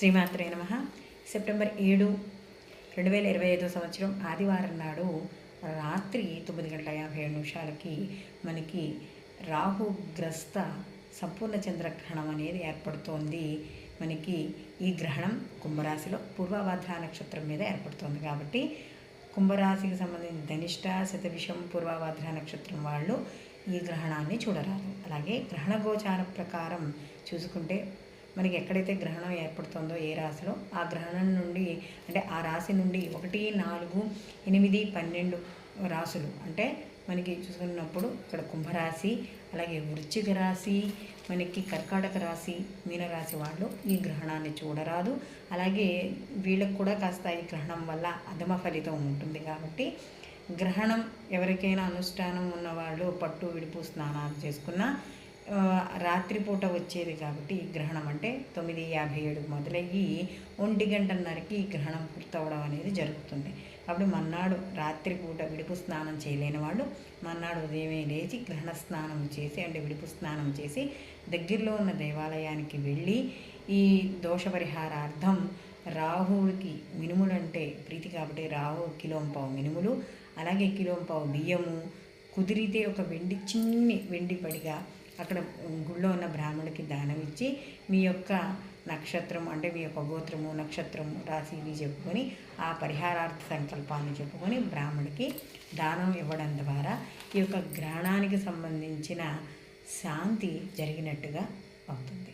శ్రీమాత్రే నమ. సెప్టెంబర్ ఏడు రెండు వేల ఇరవై ఐదో సంవత్సరం ఆదివారం నాడు రాత్రి తొమ్మిది గంటల యాభై ఏడు నిమిషాలకి మనకి రాహుగ్రస్త సంపూర్ణ చంద్రగ్రహణం అనేది ఏర్పడుతోంది. మనకి ఈ గ్రహణం కుంభరాశిలో పూర్వభద్ర నక్షత్రం మీద ఏర్పడుతోంది కాబట్టి కుంభరాశికి సంబంధించిన ధనిష్ట శతవిషం పూర్వభద్ర నక్షత్రం వాళ్ళు ఈ గ్రహణాన్ని చూడరాదు. అలాగే గ్రహణ గోచార ప్రకారం చూసుకుంటే మనకి ఎక్కడైతే గ్రహణం ఏర్పడుతుందో ఏ రాశిలో ఆ గ్రహణం నుండి అంటే ఆ రాశి నుండి ఒకటి నాలుగు ఎనిమిది పన్నెండు రాశులు. అంటే మనకి చూసుకున్నప్పుడు ఇక్కడ కుంభరాశి అలాగే వృశ్చిక రాశి మనకి కర్కాటక రాశి మీనరాశి వాళ్ళు ఈ గ్రహణాన్ని చూడరాదు. అలాగే వీళ్ళకు కూడా కాస్త ఈ గ్రహణం వల్ల అధమ ఫలితం ఉంటుంది కాబట్టి గ్రహణం ఎవరికైనా అనుష్ఠానం ఉన్నవాళ్ళు పట్టు విడుపు స్నానాలు చేసుకున్న రాత్రిపూట వచ్చేది కాబట్టి ఈ గ్రహణం అంటే తొమ్మిది యాభై ఏడు మొదలయ్యి ఒంటి గంటన్నరకి ఈ గ్రహణం పూర్తవడం అనేది జరుగుతుంది. కాబట్టి మన్నాడు రాత్రిపూట విడుపు స్నానం చేయలేని వాళ్ళు మన్నాడు ఉదయమే లేచి గ్రహణ స్నానం చేసి అంటే విడుపు స్నానం చేసి దగ్గరలో ఉన్న దేవాలయానికి వెళ్ళి ఈ దోష పరిహారార్థం రాహువుకి మినుములు అంటే ప్రీతి కాబట్టి రాహు కిలోంపావు మినుములు అలాగే కిలోంపావు బియ్యము కుదిరితే ఒక వెండి చిన్ని వెండి పడిగా అక్కడ గుళ్ళో ఉన్న బ్రాహ్మణుడికి దానం ఇచ్చి మీ యొక్క నక్షత్రం అంటే మీ యొక్క గోత్రము నక్షత్రము రాశి ఇవి చెప్పుకొని ఆ పరిహారార్థ సంకల్పాన్ని చెప్పుకొని బ్రాహ్మడికి దానం ఇవ్వడం ద్వారా ఈ యొక్క గ్రహణానికి సంబంధించిన శాంతి జరిగినట్టుగా అవుతుంది.